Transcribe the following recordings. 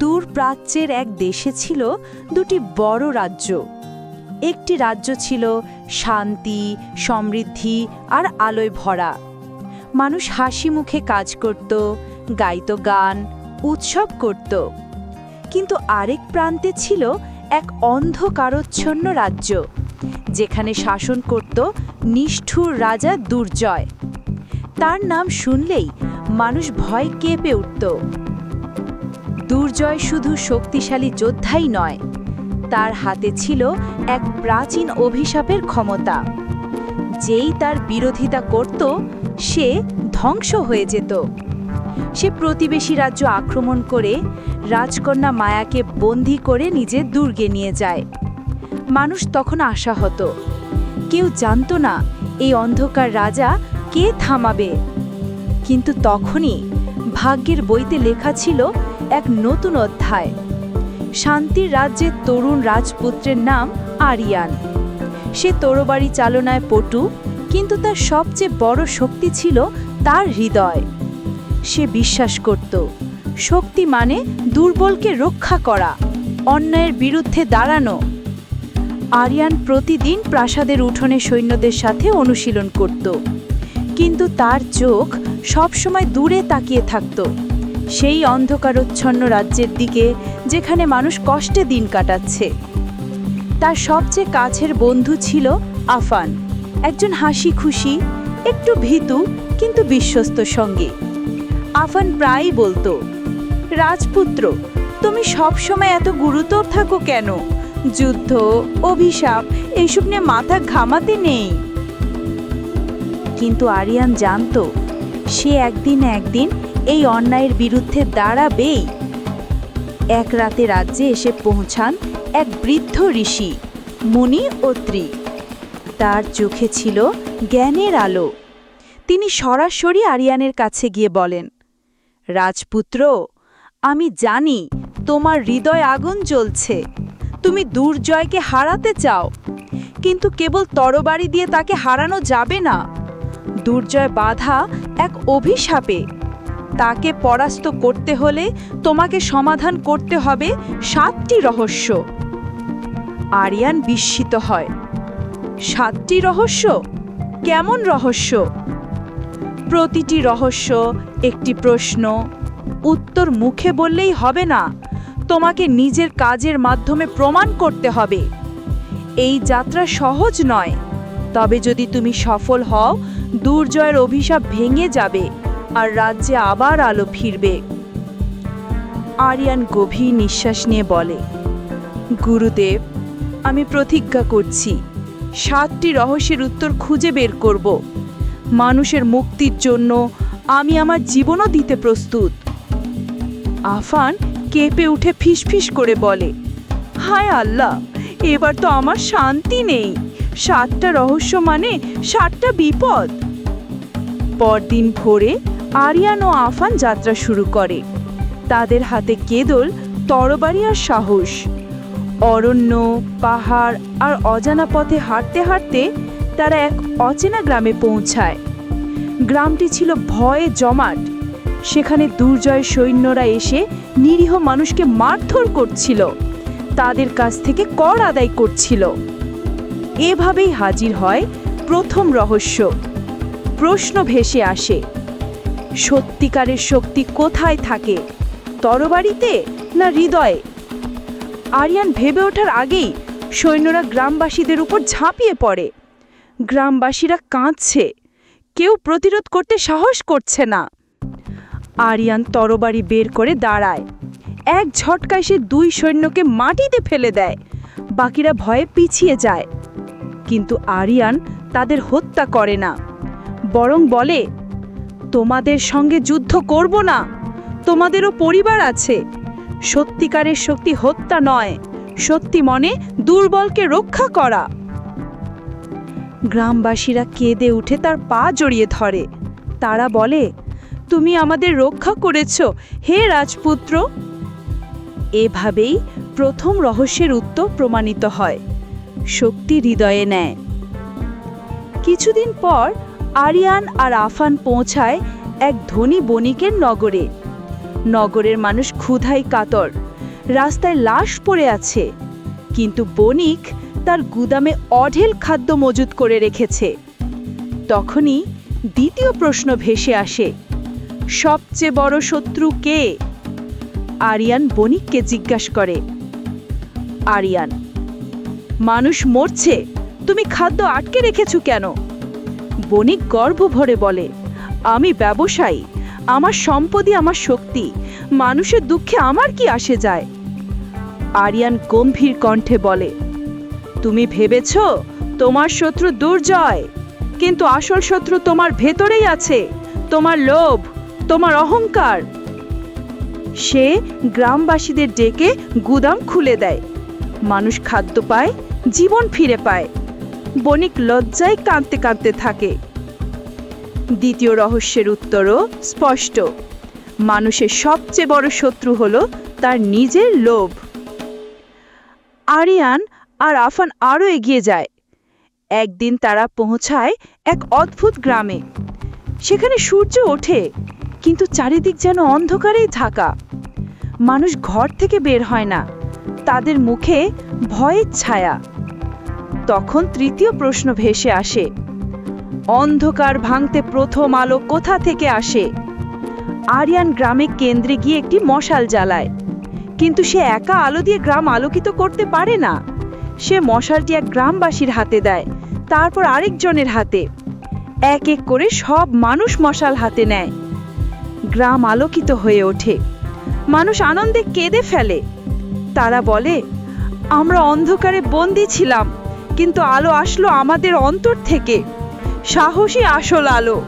দূর প্রাচ্যের এক দেশে ছিল দুটি বড় রাজ্য। একটি রাজ্য ছিল শান্তি, সমৃদ্ধি আর আলোয় ভরা। মানুষ হাসি মুখে কাজ করত, গাইত গান, উৎসব করত। কিন্তু আরেক প্রান্তে ছিল এক অন্ধকারচ্ছন্ন রাজ্য, যেখানে শাসন করত নিষ্ঠুর রাজা দুর্জয়। তার নাম শুনলেই মানুষ ভয় কেঁপে উঠত। দুর্জয় শুধু শক্তিশালী যোদ্ধাই নয়, তার হাতে ছিল এক প্রাচীন অভিশাপের ক্ষমতা। যেই তার বিরোধিতা করত, সে ধ্বংস হয়ে যেত। সে প্রতিবেশী রাজ্য আক্রমণ করে রাজকন্যা মায়াকে বন্দি করে নিজের দুর্গে নিয়ে যায়। মানুষ তখন আশা হতো, কেউ জানতো না এই অন্ধকার রাজা কে থামাবে। কিন্তু তখনই ভাগ্যের বইতে লেখা ছিল এক নতুন অধ্যায়। শান্তির রাজ্যের তরুণ রাজপুত্রের নাম আরিয়ান। সে তরবারি চালনায় পটু, কিন্তু তার সবচেয়ে বড় শক্তি ছিল তার হৃদয়। সে বিশ্বাস করত, শক্তি মানে দুর্বলকে রক্ষা করা, অন্যায়ের বিরুদ্ধে দাঁড়ানো। আরিয়ান প্রতিদিন প্রাসাদের উঠোনে সৈন্যদের সাথে অনুশীলন করত, কিন্তু তার চোখ সবসময় দূরে তাকিয়ে থাকত। সেই অন্ধকারচ্ছন্ন রাজ্যের দিকে যেখানে মানুষ কষ্টে দিন কাটাচ্ছে। তার সবচেয়ে কাছের বন্ধু ছিল আফান, একজন হাসি খুশি একটু ভীতু কিন্তু বিশ্বস্ত সঙ্গী। আফান প্রায়ই বলতো, রাজপুত্র, তুমি সবসময় এত গুরুতর থাকো কেন? যুদ্ধ, অভিশাপ এইসব নিয়ে মাথা ঘামাতে নেই কিন্তু আরিয়ান জানতো, সে একদিন একদিন এই অন্যায়ের বিরুদ্ধে দাঁড়াবেই। এক রাতে রাজ্যে এসে পৌঁছান এক বৃদ্ধ ঋষি, মুনি অত্রি তার চোখে ছিল জ্ঞানের আলো। তিনি সরাসরি আরিয়ানের কাছে গিয়ে বলেন, রাজপুত্র, আমি জানি তোমার হৃদয় আগুন জ্বলছে। তুমি দুর্জয়কে হারাতে চাও, কিন্তু কেবল তরবারি দিয়ে তাকে হারানো যাবে না। দুর্জয় বাধা এক অভিশাপে তাকে পরাস্ত করতে হলে তোমাকে সমাধান করতে হবে সাতটি রহস্য। আরিয়ান বিস্মিত হয়। সাতটি রহস্য? কেমন রহস্য? প্রতিটি রহস্য, একটি প্রশ্ন, উত্তর মুখে বললেই হবে না। তোমাকে নিজের কাজের মাধ্যমে প্রমাণ করতে হবে। এই যাত্রা সহজ নয়। তবে যদি তুমি সফল হও, দুর্জয়ের অভিশাপ ভেঙে যাবে। আর রাজ্যে আবার আলো ফিরবে। আরিয়ান গভীর নিঃশ্বাস নিয়ে বলে, গুরুদেব, আমি প্রতিজ্ঞা করছি। সাতটি রহস্যের উত্তর খুঁজে বের করব। মানুষের মুক্তির জন্য আমি আমার জীবনও দিতে প্রস্তুত। আফান কেঁপে উঠে ফিসফিস করে বলে, হায় আল্লাহ, এবার তো আমার শান্তি নেই। সাতটা রহস্য মানে সাতটা বিপদ। পরদিন ভোরে আরিয়ান ও আফান যাত্রা শুরু করে। তাদের হাতে কেদল, তরবারি আর সাহস। অরণ্য, পাহাড় আর অজানা পথে হাঁটতে হাঁটতে তারা এক অচেনা গ্রামে পৌঁছায়। গ্রামটি ছিল ভয়ে জমাট। সেখানে দুর্জয় সৈন্যরা এসে নিরীহ মানুষকে মারধর করছিল। তাদের কাছ থেকে কর আদায় করছিল। এভাবেই হাজির হয় প্রথম রহস্য। প্রশ্ন ভেসে আসে, সত্যিকারের শক্তি কোথায় থাকে, তরবারিতে না হৃদয়ে? আরিয়ান ভেবে ওঠার আগেই সৈন্যরা গ্রামবাসীদের উপর ঝাঁপিয়ে পড়ে। গ্রামবাসীরা কাঁদছে, কেউ প্রতিরোধ করতে সাহস করছে না। আরিয়ান তরবারি বের করে দাঁড়ায়, এক ঝটকায় সে দুই সৈন্যকে মাটিতে ফেলে দেয়, বাকিরা ভয়ে পিছিয়ে যায়। কিন্তু আরিয়ান তাদের হত্যা করে না। বরং বলে, তোমাদের সঙ্গে যুদ্ধ করব না। তোমাদেরও পরিবার আছে। সত্যিকারের শক্তি হত্যা নয়। সত্যি মনে দুর্বলকে রক্ষা করা। গ্রামবাসীরা কেঁদে উঠে তার পা জড়িয়ে ধরে। তারা বলে, তুমি আমাদের রক্ষা করেছ, হে রাজপুত্র। এভাবেই প্রথম রহস্যের উত্তর প্রমাণিত হয়। শক্তি হৃদয়ে নেয়। কিছুদিন পর আরিয়ান আর আফান পৌঁছায় এক ধনী বণিকের নগরে। নগরের মানুষ ক্ষুধাই কাতর, রাস্তায় লাশ পড়ে আছে। কিন্তু বণিক তার গুদামে অঢেল খাদ্য মজুত করে রেখেছে। তখনই দ্বিতীয় প্রশ্ন ভেসে আসে, সবচেয়ে বড় শত্রু কে? আরিয়ান বণিককে জিজ্ঞাসা করে। আরিয়ান, মানুষ মরছে, তুমি খাদ্য আটকে রেখেছো কেন? বণিক গর্ব ভরে বলে, আমি ব্যবসায়ী, আমার সম্পদই আমার শক্তি, মানুষের দুঃখে আমার কি আসে যায়? আরিয়ান গম্ভীর কণ্ঠে বলে, তুমি ভেবেছ তোমার শত্রু দুর্জয়, কিন্তু আসল শত্রু তোমার ভেতরেই আছে, তোমার লোভ, তোমার অহংকার। সে গ্রামবাসীদের ডেকে গুদাম খুলে দেয়। মানুষ খাদ্য পায়, জীবন ফিরে পায়। বণিক লজ্জায় কাঁদতে কাঁদতে থাকে। দ্বিতীয় রহস্যের উত্তরও স্পষ্ট। মানুষের সবচেয়ে বড় শত্রু হলো তার নিজের লোভ। আরিয়ান আর আফান আরও এগিয়ে যায়। একদিন তারা পৌঁছায় এক অদ্ভুত গ্রামে। সেখানে সূর্য ওঠে, কিন্তু চারিদিক যেন অন্ধকারেই ঢাকা। মানুষ ঘর থেকে বের হয় না। তাদের মুখে ভয়ের ছায়া। তখন তৃতীয় প্রশ্ন ভেসে আসে, অন্ধকার ভাঙতে প্রথম আলো কোথা থেকে আসে? আরিয়ান গ্রামে কেন্দ্রে গিয়ে একটি মশাল জ্বালায়, কিন্তু সে একা আলো দিয়ে গ্রাম আলোকিত করতে পারে না। সে মশালটি এক গ্রামবাসীর হাতে দেয়, তারপর আরেকজনের হাতে। এক এক করে সব মানুষ মশাল হাতে নেয়। গ্রাম আলোকিত হয়ে ওঠে, মানুষ আনন্দে কেঁদে ফেলে। তারা বলে, আমরা অন্ধকারে বন্দি ছিলাম কিন্তু আলো আসলো আমাদের অন্তর থেকে। সাহসী আসল আলো।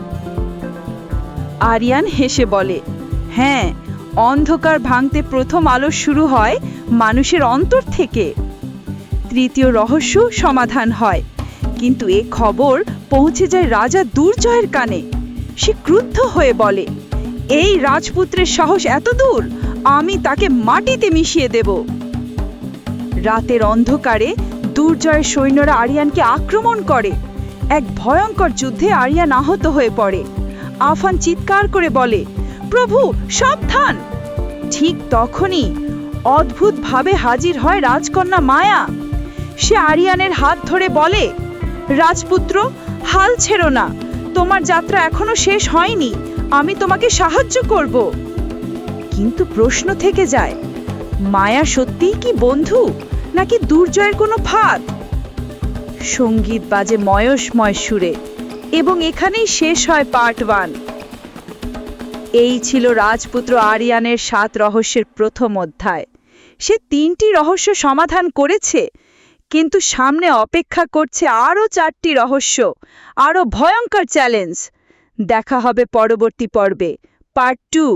আরিয়ান হেসে বলে হ্যাঁ অন্ধকার ভাঙতে প্রথম আলো শুরু হয় মানুষের অন্তর থেকে। তৃতীয় রহস্য সমাধান হয়। কিন্তু এ খবর পৌঁছে যায় রাজা দুর্জয়ের কানে। সে ক্রুদ্ধ হয়ে বলে, এই রাজপুত্রের সাহস এত দূর, আমি তাকে মাটিতে মিশিয়ে দেব। রাতের অন্ধকারে দুর্জয়ের সৈন্যরা আরিয়ানকে আক্রমণ করে। এক ভয়ঙ্কর যুদ্ধে আরিয়ান আহত হয়ে পড়ে। আফান চিৎকার করে বলে, প্রভু, সাবধান! ঠিক তখনই অদ্ভুতভাবে হাজির হয় রাজকন্যা মায়া। সে আরিয়ানের হাত ধরে বলে, রাজপুত্র, হাল ছেড়ো না। তোমার যাত্রা এখনও শেষ হয়নি। আমি তোমাকে সাহায্য করব। কিন্তু প্রশ্ন থেকে যায়, মায়া সত্যিই কি বন্ধু? নাকি দুর্জয়ের কোনো ফাঁদ? সংগীত বাজে ময়সময় সুরে এবং এখানেই শেষ হয় পার্ট ওয়ান এই ছিল রাজপুত্র আরিয়ানের সাত রহস্যের প্রথম অধ্যায়। সে তিনটি রহস্য সমাধান করেছে, কিন্তু সামনে অপেক্ষা করছে আরও চারটি রহস্য, আরও ভয়ঙ্কর চ্যালেঞ্জ দেখা হবে পরবর্তী পর্বে পার্ট টু